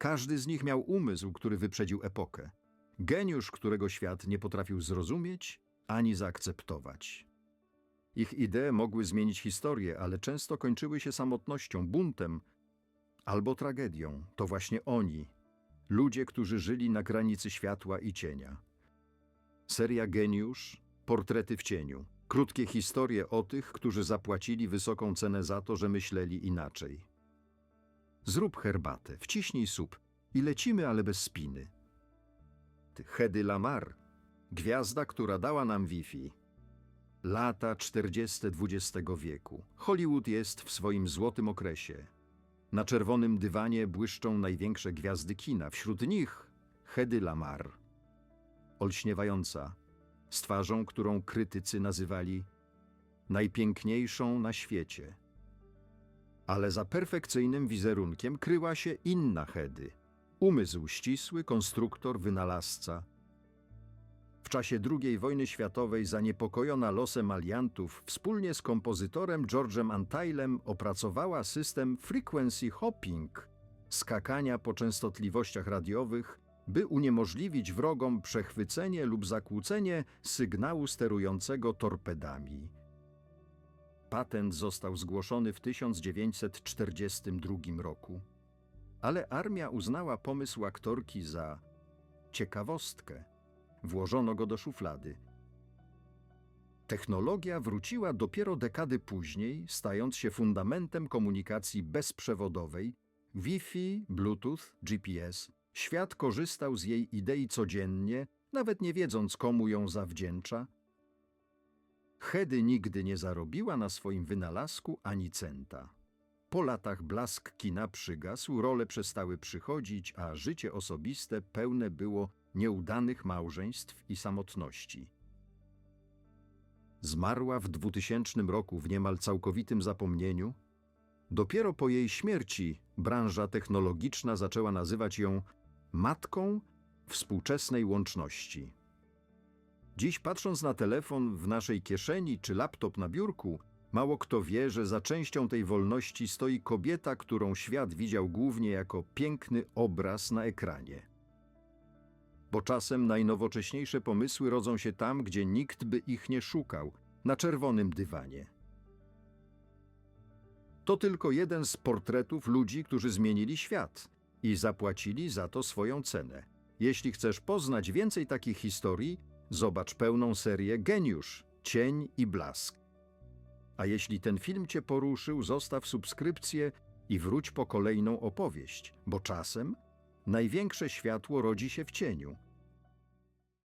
Każdy z nich miał umysł, który wyprzedził epokę. Geniusz, którego świat nie potrafił zrozumieć ani zaakceptować. Ich idee mogły zmienić historię, ale często kończyły się samotnością, buntem albo tragedią. To właśnie oni, ludzie, którzy żyli na granicy światła i cienia. Seria Geniusz, portrety w cieniu. Krótkie historie o tych, którzy zapłacili wysoką cenę za to, że myśleli inaczej. Zrób herbatę, wciśnij sup i lecimy, ale bez spiny. Ty, Hedy Lamar, gwiazda, która dała nam Wi-Fi. Lata 40. XX wieku. Hollywood jest w swoim złotym okresie. Na czerwonym dywanie błyszczą największe gwiazdy kina. Wśród nich Hedy Lamar. Olśniewająca, z twarzą, którą krytycy nazywali najpiękniejszą na świecie. Ale za perfekcyjnym wizerunkiem kryła się inna Hedy. Umysł ścisły, konstruktor, wynalazca. W czasie II wojny światowej zaniepokojona losem aliantów wspólnie z kompozytorem George'em Antylem opracowała system frequency hopping, skakania po częstotliwościach radiowych, by uniemożliwić wrogom przechwycenie lub zakłócenie sygnału sterującego torpedami. Patent został zgłoszony w 1942 roku, ale armia uznała pomysł aktorki za ciekawostkę. Włożono go do szuflady. Technologia wróciła dopiero dekady później, stając się fundamentem komunikacji bezprzewodowej, Wi-Fi, Bluetooth, GPS. Świat korzystał z jej idei codziennie, nawet nie wiedząc, komu ją zawdzięcza. Hedy nigdy nie zarobiła na swoim wynalazku ani centa. Po latach blask kina przygasł, role przestały przychodzić, a życie osobiste pełne było nieudanych małżeństw i samotności. Zmarła w 2000 roku w niemal całkowitym zapomnieniu. Dopiero po jej śmierci branża technologiczna zaczęła nazywać ją matką współczesnej łączności. Dziś patrząc na telefon w naszej kieszeni czy laptop na biurku, mało kto wie, że za częścią tej wolności stoi kobieta, którą świat widział głównie jako piękny obraz na ekranie. Bo czasem najnowocześniejsze pomysły rodzą się tam, gdzie nikt by ich nie szukał, na czerwonym dywanie. To tylko jeden z portretów ludzi, którzy zmienili świat i zapłacili za to swoją cenę. Jeśli chcesz poznać więcej takich historii, zobacz pełną serię Geniusz, Cień i Blask. A jeśli ten film Cię poruszył, zostaw subskrypcję i wróć po kolejną opowieść, bo czasem największe światło rodzi się w cieniu –